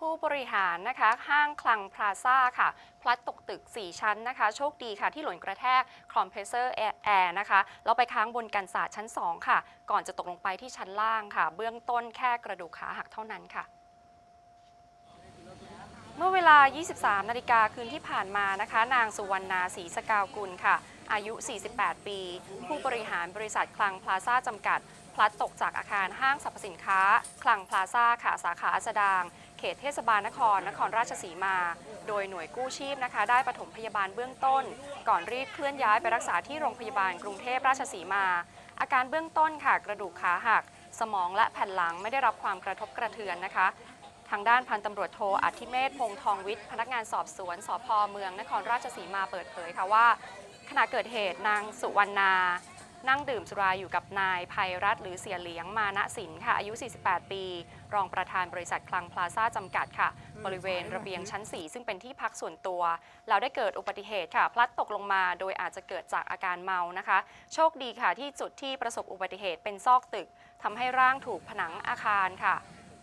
ผู้บริหารนะคะ ห้างคลังพลาซ่าค่ะ พลัดตกตึก 4 ชั้นนะคะ โชคดีค่ะที่หล่นกระแทกคอมเพรสเซอร์แอร์นะคะแล้วไปค้างบนกันศาสตร์ชั้น 2 ค่ะ ก่อนจะตกลงไปที่ชั้นล่างค่ะ เบื้องต้นแค่กระดูกขาหักเท่านั้นค่ะเมื่อเวลา 23 นาฬิกาคืนที่ผ่านมานะคะ นางสุวรรณาศรีสกาวกุลค่ะ อายุ 48 ปี ผู้บริหารบริษัทคลังพลาซ่าจำกัด พลัดตกจากอาคารห้างสรรพสินค้า คลังพลาซ่าค่ะ สาขาอัสดาง เขตเทศบาลนคร นครราชสีมา โดยหน่วยกู้ชีพนะคะ ได้ปฐมพยาบาลเบื้องต้น ก่อนรีบเคลื่อนย้ายไปรักษาที่โรงพยาบาลกรุงเทพราชสีมา อาการเบื้องต้นค่ะ กระดูกขาหัก สมองและแผ่นหลังไม่ได้รับความกระทบกระเทือนนะคะ ทางด้านพันตำรวจโทอธิเมธพงทองวิทย์พนักงานสอบสวนสพเมือง นครราชสีมาเปิดเผยค่ะว่าขณะเกิดเหตุนางสุวรรณา นั่งดื่มสุราอยู่กับนายภัยรัตน์หรือเสียเหลียงมานะสินค่ะ อายุ 48 ปี รองประธานบริษัทคลังพลาซ่าจำกัดค่ะ บริเวณระเบียงชั้น 4 ซึ่งเป็นที่พักส่วนตัวแล้วได้เกิดอุบัติเหตุค่ะ พลัดตกลงมาโดยอาจจะเกิดจากอาการเมานะคะ โชคดีค่ะที่จุดที่ประสบอุบัติเหตุเป็นซอกตึกทำให้ร่างถูกผนังอาคารค่ะ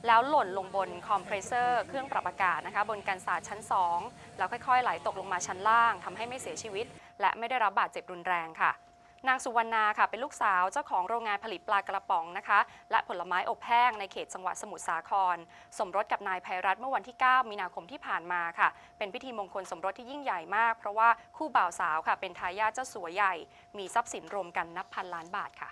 แล้วหล่นลงบนคอมเพรสเซอร์เครื่องปรับอากาศนะคะ บนกันศาสตร์ชั้น 2 แล้วค่อยๆ ไหลตกลงมาชั้นล่างทำให้ไม่เสียชีวิต และไม่ได้รับบาดเจ็บรุนแรงค่ะ นางสุวรรณาค่ะเป็นลูกสาวเจ้าของโรงงานผลิตปลากระป๋องนะคะ และผลไม้อบแห้งในเขตจังหวัดสมุทรสาคร สมรสกับนายภัยรัฐเมื่อวันที่ 9 มีนาคมที่ผ่านมาค่ะ เป็นพิธีมงคลสมรสที่ยิ่งใหญ่มาก เพราะว่าคู่บ่าวสาวค่ะเป็นทายาทเจ้าสัวใหญ่ มีทรัพย์สินรวมกันนับพันล้านบาทค่ะ